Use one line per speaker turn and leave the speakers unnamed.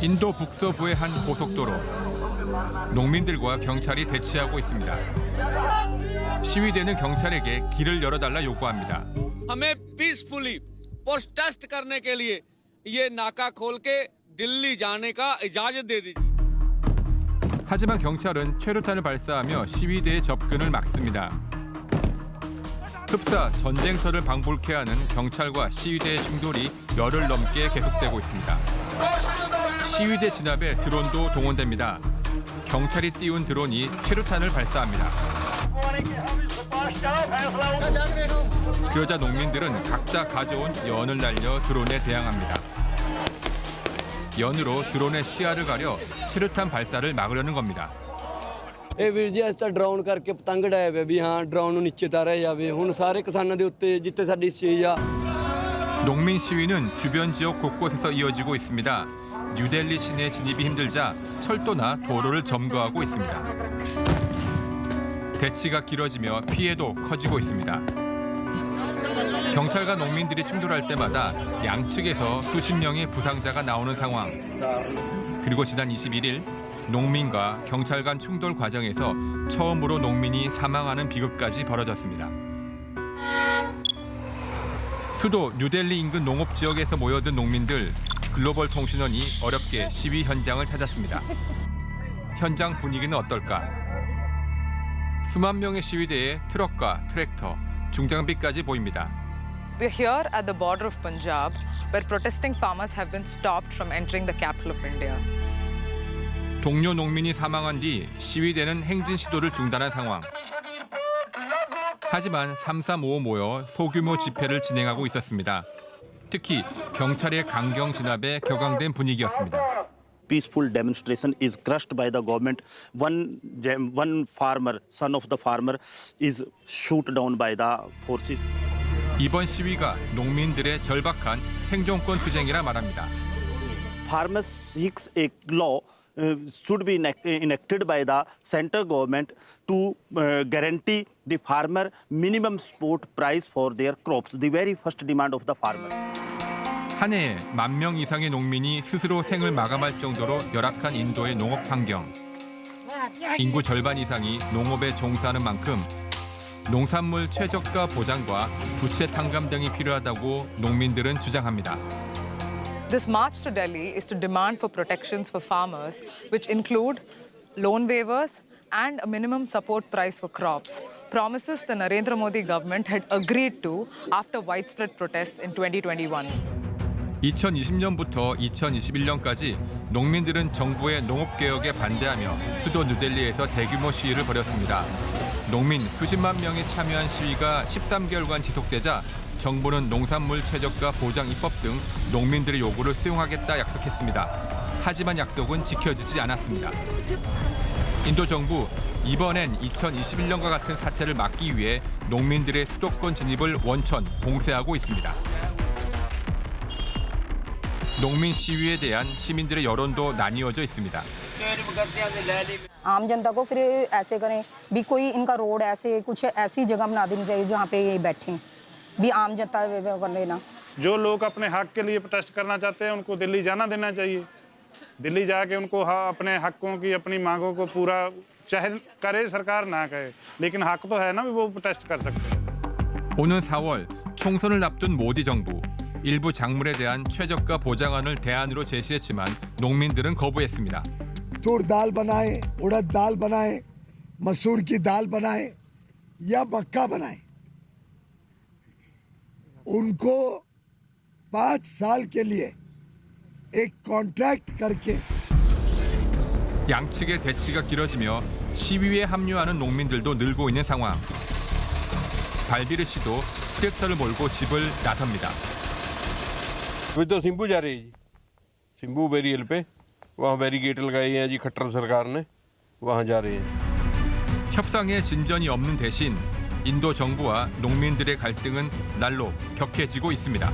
인도 북서부의 한 고속도로. 농민들과 경찰이 대치하고 있습니다. 시위대는 경찰에게 길을 열어달라 요구합니다.
हमें peacefully protest करने के लिए ये नाका खोल के दिल्ली जाने का इजाजत दे दीजिए
하지만 경찰은 최루탄을 발사하며 시위대의 접근을 막습니다. 흡사 전쟁터를 방불케 하는 경찰과 시위대의 충돌이 열흘 넘게 계속되고 있습니다. 시위대 진압에 드론도 동원됩니다. 경찰이 띄운 드론이 최루탄을 발사합니다. 그러자 농민들은 각자 가져온 연을 날려 드론에 대항합니다. 연으로 드론의 시야를 가려 최루탄 발사를 막으려는 겁니다.
ਇਹ ਵੀਰ ਜੀ ਇਸ ਤਾਂ ਡਰਾਉਣ ਕਰਕੇ ਪਤੰਗ ਡਾਇਆ ਪਿਆ ਵੀ ਹਾਂ ਡਰਾਉਣ ਨੂੰ ਨੀਚੇ ਤਾਰਿਆ ਜਾਵੇ ਹੁਣ ਸਾਰੇ ਕਿਸਾਨਾਂ ਦੇ ਉੱਤੇ ਜਿੱਥੇ ਸਾਡੀ ਸਟੇਜ ਆ
농민 시위는 주변 지역 곳곳에서 이어지고 있습니다. 뉴델리 시내 진입이 힘들자 철도나 도로를 점거하고 있습니다. 대치가 길어지며 피해도 커지고 있습니다. 경찰과 농민들이 충돌할 때마다 양측에서 수십 명의 부상자가 나오는 상황. 그리고 지난 21일 농민과 경찰 간 충돌 과정에서 처음으로 농민이 사망하는 비극까지 벌어졌습니다. 수도 뉴델리 인근 농업 지역에서 모여든 농민들 글로벌 통신원이 어렵게 시위 현장을 찾았습니다. 현장 분위기는 어떨까? 수만 명의 시위대에 트럭과 트랙터, 중장비까지 보입니다.
We're here at the border of Punjab, where protesting farmers have been stopped from entering the capital of India.
동료 농민이 사망한 뒤 시위대는 행진 시도를 중단한 상황. 하지만 335 모여 소규모 집회를 진행하고 있었습니다. 특히 경찰의 강경 진압에 격앙된 분위기였습니다.
peaceful demonstration is crushed by the government. One one farmer, son of the farmer, is shoot down by the forces.
이번 시위가 농민들의 절박한 생존권 투쟁이라 말합니다.
Farmers seeks a law uh, should be enact- enacted by the center government to uh, guarantee the farmer minimum support price for their crops. The very first demand of the farmer.
한 해에 만 명 이상의 농민이 스스로 생을 마감할 정도로 열악한 인도의 농업 환경. 인구 절반 이상이 농업에 종사하는 만큼 농산물 최저가 보장과 부채 탕감 등이 필요하다고 농민들은 주장합니다.
This march to Delhi is to demand for protections for farmers, which include loan waivers and a minimum support price for crops. Promises the Narendra Modi government had agreed to after widespread protests in 2021.
2020년부터 2021년까지 농민들은 정부의 농업 개혁에 반대하며 수도 뉴델리에서 대규모 시위를 벌였습니다. 농민 수십만 명이 참여한 시위가 13개월간 지속되자 정부는 농산물 최저가 보장 입법 등 농민들의 요구를 수용하겠다 약속했습니다. 하지만 약속은 지켜지지 않았습니다. 인도 정부 이번엔 2021년과 같은 사태를 막기 위해 농민들의 수도권 진입을 원천 봉쇄하고 있습니다. 농민 시위에 대한 시민들의 여론도 나뉘어져 있습니다.
आम जनता को फिर ऐसे करें भी कोई इनका रोड ऐसे कुछ ऐसी जगह बना देनी चाहिए जहाँ पे ये बैठें भी आम जनता कर लेना
जो लोग अपने हक के लिए प्रोटेस्ट करना चाहते हैं उनको दिल्ली जाना देना चाहिए दिल्ली जाके उनको हाँ अपने हकों की अपनी मांगों को पूरा चाहे करे सरकार ना कहे लेकिन हक तो है ना भी वो प्रोटेस्ट कर सकते हैं
오는 4월 총선을 앞둔 모디 정부 일부 작물에 대한 최저가 보장안을 대안으로 제시했지만 농민들은 거부했습니다.
तूर दाल बनाए उड़द दाल बनाए मसूर की दाल बनाए या मक्का बनाए उनको पाँच साल के लिए एक कॉन्ट्रैक्ट करके
양측의 대치가 길어지며 시위에 합류하는 농민들도 늘고 있는 상황. 발비르 씨도 트랙터를 몰고 집을 나섭니다.
अभी तो सिंबू जा रही है जी सिंबू बेरियल पे वहाँ बैरिकेड लगाए हैं जी खट्टर सरकार ने वहाँ जा रहे हैं
협상에 진전이 없는 대신 인도 정부와 농민들의 갈등은 날로 격해지고 있습니다.